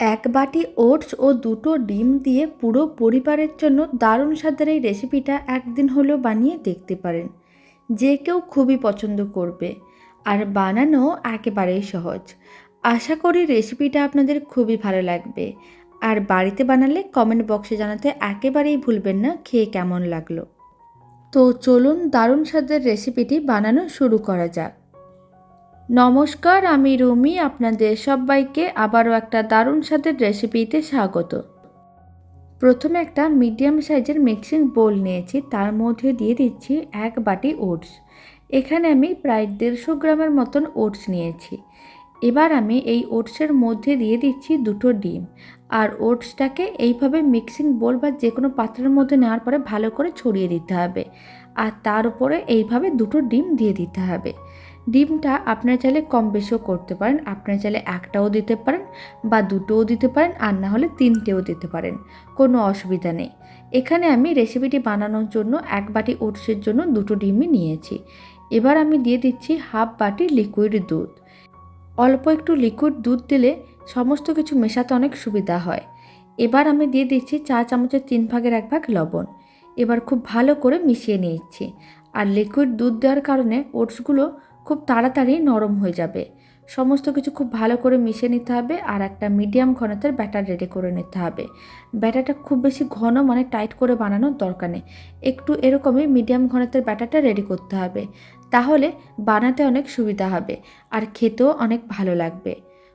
এক বাটি ওটস ও দুটো ডিম দিয়ে পুরো পরিবারের জন্য দারুণ স্বাদের এই রেসিপিটা একদিন হলেও বানিয়ে দেখতে পারেন। যে কেউ খুবই পছন্দ করবে। আর বানানো একেবারেই সহজ। আশা করি রেসিপিটা আপনাদের খুবই ভালো লাগবে। আর বাড়িতে বানালে কমেন্ট বক্সে জানাতে একেবারেই ভুলবেন না, খেয়ে কেমন লাগল। তো চলুন দারুণ স্বাদের রেসিপিটি বানানো শুরু করা যাক। নমস্কার, আমি রুমি, আপনাদের সবাইকে আবারও একটা দারুণ স্বাদের রেসিপিতে স্বাগত। প্রথমে একটা মিডিয়াম সাইজের মিক্সিং বোল নিয়েছি, তার মধ্যে দিয়ে দিচ্ছি এক বাটি ওটস। এখানে আমি প্রায় দেড়শো গ্রামের মতন ওটস নিয়েছি। এবার আমি এই ওটসের মধ্যে দিয়ে দিচ্ছি দুটো ডিম। আর ওটসটাকে এইভাবে মিক্সিং বোল বা যে কোনো পাত্রের মধ্যে নেওয়ার পরে ভালো করে ছড়িয়ে দিতে হবে। আর তার উপরে এইভাবে দুটো ডিম দিয়ে দিতে হবে। ডিমটা আপনারা চাইলে কম বেশিও করতে পারেন, আপনারা চাইলে একটাও দিতে পারেন বা দুটোও দিতে পারেন, আর না হলে তিনটেও দিতে পারেন। কোনো অসুবিধা নেই। এখানে আমি রেসিপিটি বানানোর জন্য এক বাটি ওটসের জন্য দুটো ডিমই নিয়েছি। এবার আমি দিয়ে দিচ্ছি হাফ বাটি লিকুইড দুধ। অল্প একটু লিকুইড দুধ দিলে সমস্ত কিছু মেশাতে অনেক সুবিধা হয়। এবার আমি দিয়ে দিচ্ছি চা চামচের তিন ভাগের এক ভাগ লবণ। এবার খুব ভালো করে মিশিয়ে নিচ্ছি। আর লিকুইড দুধ দেওয়ার কারণে ওটসগুলো খুব তাড়াতাড়ি নরম হয়ে যাবে। সমস্ত কিছু খুব ভালো করে মিশে নিতে হবে আর একটা মিডিয়াম ঘনতার ব্যাটার রেডি করে নিতে হবে। ব্যাটারটা খুব বেশি ঘন মানে টাইট করে বানানোর দরকার নেই। একটু এরকমই মিডিয়াম ঘনতার ব্যাটারটা রেডি করতে হবে। তাহলে বানাতে অনেক সুবিধা হবে আর খেতেও অনেক ভালো লাগবে।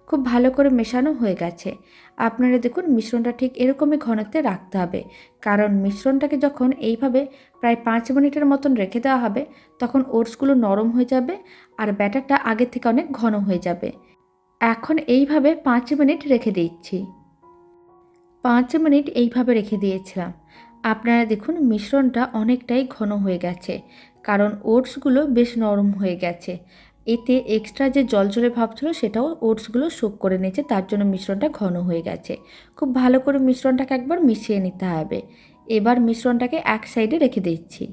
খুব ভালো করে মেশানো হয়ে গেছে। আপনারা দেখুন মিশ্রণটা ঠিক এরকমই ঘনত্বে রাখতে হবে। কারণ মিশ্রণটাকে যখন এইভাবে প্রায় পাঁচ মিনিটের মতন রেখে দেওয়া হবে, তখন ওটসগুলো নরম হয়ে যাবে আর ব্যাটারটা আগের থেকে অনেক ঘন হয়ে যাবে। এখন এইভাবে পাঁচ মিনিট রেখে দিচ্ছি। পাঁচ মিনিট এইভাবে রেখে দিয়েছিলাম। আপনারা দেখুন মিশ্রণটা অনেকটাই ঘন হয়ে গেছে, কারণ ওটসগুলো বেশ নরম হয়ে গেছে। এতে এক্সট্রা যে জল জলে ভাব ছিল সেটাও ওটসগুলো শোক করে নিয়েছে, তার জন্য মিশ্রণটা ঘন হয়ে গেছে। খুব ভালো করে মিশ্রণটাকে একবার মিশিয়ে নিতে হবে। এবার মিশ্রণটাকে এক সাইডে রেখে দিচ্ছি।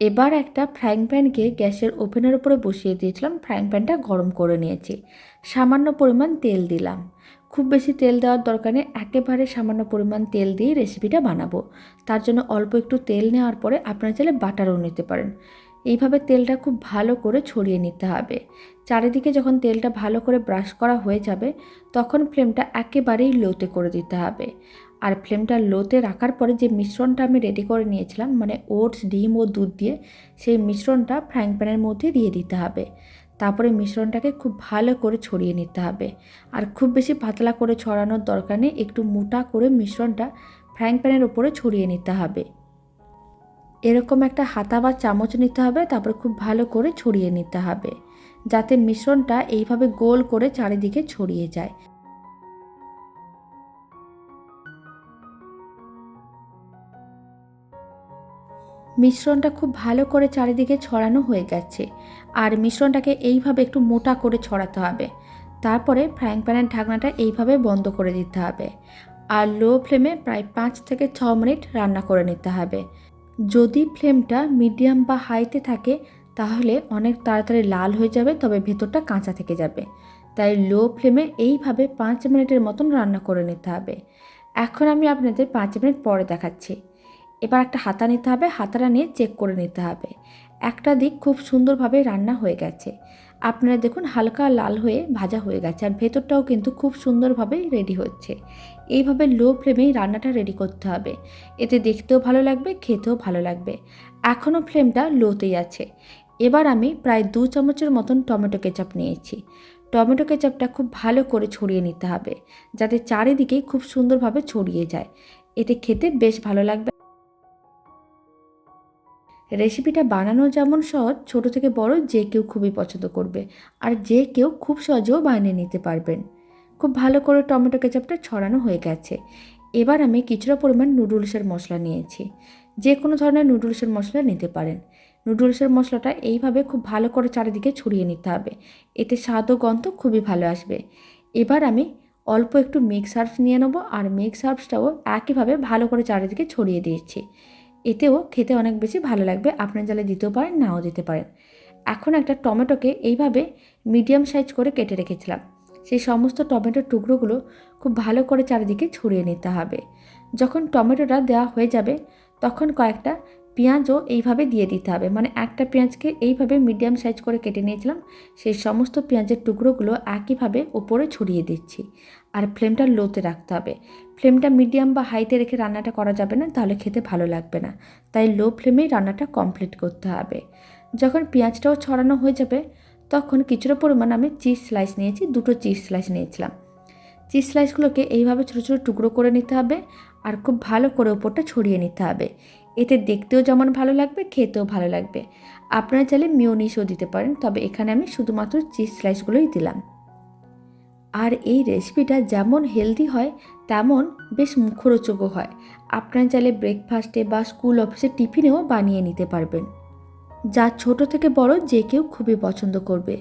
এবার একটা ফ্রাইং প্যানকে গ্যাসের ওভেনের উপরে বসিয়ে দিয়েছিলাম ফ্রাইং প্যানটা গরম করে নিয়েছি। সামান্য পরিমাণ তেল দিলাম। খুব বেশি তেল দেওয়ার দরকার নেই, একেবারে সামান্য পরিমাণ তেল দিয়ে রেসিপিটা বানাবো। তার জন্য অল্প একটু তেল নেওয়ার পরে আপনারা চাইলে বাটারও নিতে পারেন। এইভাবে তেলটা খুব ভালো করে ছড়িয়ে নিতে হবে। চারিদিকে যখন তেলটা ভালো করে ব্রাশ করা হয়ে যাবে, তখন ফ্লেমটা একেবারেই লোতে করে দিতে হবে। আর ফ্লেমটা লোতে রাখার পরে যে মিশ্রণটা আমি রেডি করে নিয়েছিলাম মানে ওটস, ডিম ও দুধ দিয়ে, সেই মিশ্রণটা ফ্রাইং প্যানের মধ্যে দিয়ে দিতে হবে। তারপরে মিশ্রণটাকে খুব ভালো করে ছড়িয়ে নিতে হবে। আর খুব বেশি পাতলা করে ছড়ানোর দরকার নেই, একটু মোটা করে মিশ্রণটা ফ্রাইং প্যানের ওপরে ছড়িয়ে নিতে হবে। এরকম একটা হাতা বা চামচ নিতে হবে, তারপর খুব ভালো করে ছড়িয়ে নিতে হবে, যাতে মিশ্রণটা এইভাবে গোল করে চারিদিকে ছড়িয়ে যায়। মিশ্রণটা খুব ভালো করে চারিদিকে ছড়ানো হয়ে গেছে, আর মিশ্রণটাকে এইভাবে একটু মোটা করে ছড়াতে হবে। তারপরে ফ্রাইং প্যানের ঢাকনাটা এইভাবে বন্ধ করে দিতে হবে, আর লো ফ্লেমে প্রায় পাঁচ থেকে ছ মিনিট রান্না করে নিতে হবে। যদি ফ্লেমটা মিডিয়াম বা হাইতে থাকে, তাহলে অনেক তাড়াতাড়ি লাল হয়ে যাবে, তবে ভেতরটা কাঁচা থেকে যাবে। তাই লো ফ্লেমে এইভাবে পাঁচ মিনিটের মতন রান্না করে নিতে হবে। এখন আমি আপনাদের পাঁচ মিনিট পরে দেখাচ্ছি। এবার একটা হাতা নিতে হবে, হাতাটা নিয়ে চেক করে নিতে হবে। একটা দিক খুব সুন্দরভাবে রান্না হয়ে গেছে। আপনারা দেখুন হালকা লাল হয়ে ভাজা হয়ে গেছে আর ভেতরটাও কিন্তু খুব সুন্দরভাবেই রেডি হচ্ছে। এইভাবে লো ফ্লেমেই রান্নাটা রেডি করতে হবে। এতে দেখতেও ভালো লাগবে, খেতেও ভালো লাগবে। এখনও ফ্লেমটা লোতেই আছে। এবার আমি প্রায় দু চামচের মতন টমেটো কেচাপ নিয়েছি। টমেটো কেচাপটা খুব ভালো করে ছড়িয়ে নিতে হবে, যাতে চারিদিকে খুব সুন্দরভাবে ছড়িয়ে যায়। এতে খেতে বেশ ভালো লাগবে। রেসিপিটা বানানো যেমন সহজ, ছোট থেকে বড় যে কেউ খুবই পছন্দ করবে আর যে কেউ খুব সহজেও বানিয়ে নিতে পারবেন। খুব ভালো করে টমেটো কেচাপটা ছড়ানো হয়ে গেছে। এবার আমি কিছুটা পরিমাণ নুডলসের মশলা নিয়েছি। যে কোনো ধরনের নুডলসের মশলা নিতে পারেন। নুডলসের মশলাটা এইভাবে খুব ভালো করে চারিদিকে ছড়িয়ে নিতে হবে। এতে স্বাদ ও গন্ধ খুবই ভালো আসবে। এবার আমি অল্প একটু মিক্স হার্বস নিয়ে নেব আর মিক্স হার্বসটাও একইভাবে ভালো করে চারিদিকে ছড়িয়ে দিয়েছি। এতেও খেতে অনেক বেশি ভালো লাগবে। আপনার জালে দিতেও পারেন, নাও দিতে পারেন। এখন একটা টমেটোকে এইভাবে মিডিয়াম সাইজ করে কেটে রেখেছিলাম। সেই সমস্ত টমেটোর টুকরোগুলো খুব ভালো করে চারিদিকে ছড়িয়ে নিতে হবে। যখন টমেটোটা দেওয়া হয়ে যাবে, তখন কয়েকটা পেঁয়াজও এইভাবে দিয়ে দিতে হবে। মানে একটা পেঁয়াজকে এইভাবে মিডিয়াম সাইজ করে কেটে নিয়েছিলাম, সেই সমস্ত পেঁয়াজের টুকরোগুলো একইভাবে ওপরে ছড়িয়ে দিচ্ছি আর ফ্লেমটা লোতে রাখতে হবে। ফ্লেমটা মিডিয়াম বা হাইতে রেখে রান্নাটা করা যাবে না, তাহলে খেতে ভালো লাগবে না। তাই লো ফ্লেমেই রান্নাটা কমপ্লিট করতে হবে। যখন পেঁয়াজটাও ছড়ানো হয়ে যাবে, তখন কিছুটা পরিমাণ আমি চিজ স্লাইস নিয়েছি, দুটো চিজ স্লাইস নিয়েছিলাম। চিজ স্লাইসগুলোকে এইভাবে ছোটো ছোটো টুকরো করে নিতে হবে আর খুব ভালো করে ওপরটা ছড়িয়ে নিতে হবে। এতে দেখতেও যেমন ভালো লাগবে, খেতেও ভালো লাগবে। আপনারা চাইলে মিওনিসও দিতে পারেন, তবে এখানে আমি শুধুমাত্র চিজ স্লাইসগুলোই দিলাম। আর এই রেসিপিটা যেমন হেলদি হয়, তেমন বেশ মুখরোচকও হয়। আপনারা চাইলে ব্রেকফাস্টে বা স্কুল অফিসে টিফিনেও বানিয়ে নিতে পারবেন। যা ছোট থেকে বড় যে কেউ খুবই পছন্দ করবে।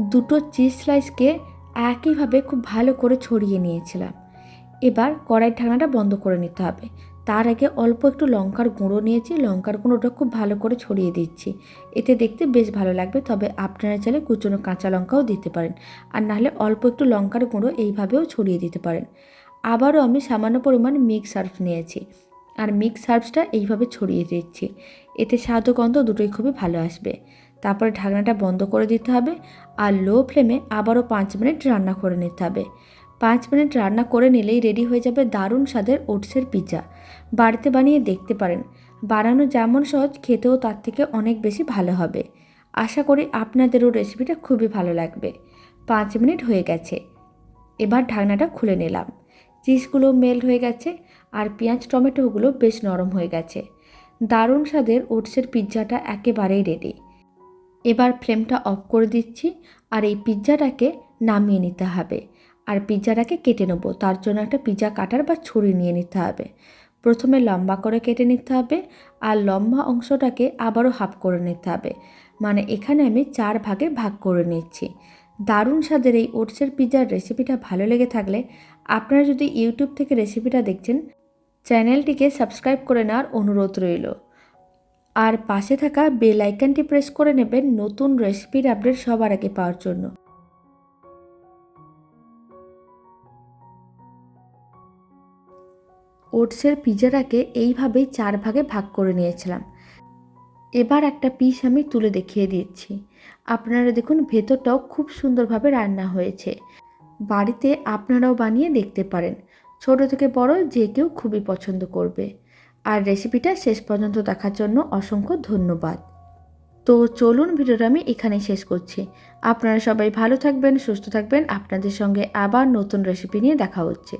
দুটো চিজ স্লাইসকে একইভাবে খুব ভালো করে ছড়িয়ে নিয়েছিলাম। এবার কড়াই ঢাকনাটা বন্ধ করে নিতে হবে। তার আগে অল্প একটু লঙ্কার গুঁড়ো নিয়েছি। লঙ্কার গুঁড়োটা খুব ভালো করে ছড়িয়ে দিচ্ছি। এতে দেখতে বেশ ভালো লাগবে। তবে আপনারা চাইলে কুচনো কাঁচা লঙ্কাও দিতে পারেন। আর নাহলে অল্প একটু লঙ্কার গুঁড়ো এইভাবেও ছড়িয়ে দিতে পারেন। আবারও আমি সামান্য পরিমাণ মিক্স সার্ফ নিয়েছি। আর মিক্স সার্ফসটা এইভাবে ছড়িয়ে দিচ্ছি। এতে স্বাদ ও গন্ধ দুটোই খুবই ভালো আসবে। তারপরে ঢাকনাটা বন্ধ করে দিতে হবে আর লো ফ্লেমে আবারও পাঁচ মিনিট রান্না করে নিতে হবে। পাঁচ মিনিট রান্না করে নিলেই রেডি হয়ে যাবে দারুণ স্বাদের ওটসের পিৎজা বাড়িতে বানিয়ে দেখতে পারেন। বানানো যেমন সহজ, খেতেও তার থেকে অনেক বেশি ভালো হবে। আশা করি আপনাদেরও রেসিপিটা খুবই ভালো লাগবে। পাঁচ মিনিট হয়ে গেছে। এবার ঢাকনাটা খুলে নিলাম। চিজগুলো মেল্ট হয়ে গেছে আর পেঁয়াজ, টমেটোগুলো বেশ নরম হয়ে গেছে। দারুণ স্বাদের ওটসের পিৎজাটা একেবারেই রেডি এবার ফ্লেমটা অফ করে দিচ্ছি আর এই পিৎজাটাকে নামিয়ে নিতে হবে। আর পিৎজাটাকে কেটে নেব। তার জন্য একটা পিৎজা কাটার বা ছুরি নিয়ে নিতে হবে। প্রথমে লম্বা করে কেটে নিতে হবে আর লম্বা অংশটাকে আবারও হাফ করে নিতে হবে। মানে এখানে আমি চার ভাগে ভাগ করে নিচ্ছি। দারুণ স্বাদের এই ওটসের পিৎজার রেসিপিটা ভালো লেগে থাকলে আপনারা যদি ইউটিউব থেকে রেসিপিটা দেখছেন, চ্যানেলটিকে সাবস্ক্রাইব করে নেওয়ার অনুরোধ রইল। আর পাশে থাকা বেল আইকনটি প্রেস করে নেবেন নতুন রেসিপির আপডেট সবার আগে পাওয়ার জন্য। ওটসের পিজাটাকে এইভাবেই চার ভাগে ভাগ করে নিয়েছিলাম। এবার একটা পিস আমি তুলে দেখিয়ে দিচ্ছি। আপনারা দেখুন, ভেতরটাও খুব সুন্দরভাবে রান্না হয়েছে। বাড়িতে আপনারাও বানিয়ে দেখতে পারেন। ছোট থেকে বড় যে কেউ খুবই পছন্দ করবে। আর রেসিপিটা শেষ পর্যন্ত দেখার জন্য অসংখ্য ধন্যবাদ। তো চলুন ভিডিওটা আমি এখানেই শেষ করছি। আপনারা সবাই ভালো থাকবেন, সুস্থ থাকবেন। আপনাদের সঙ্গে আবার নতুন রেসিপি নিয়ে দেখা হচ্ছে।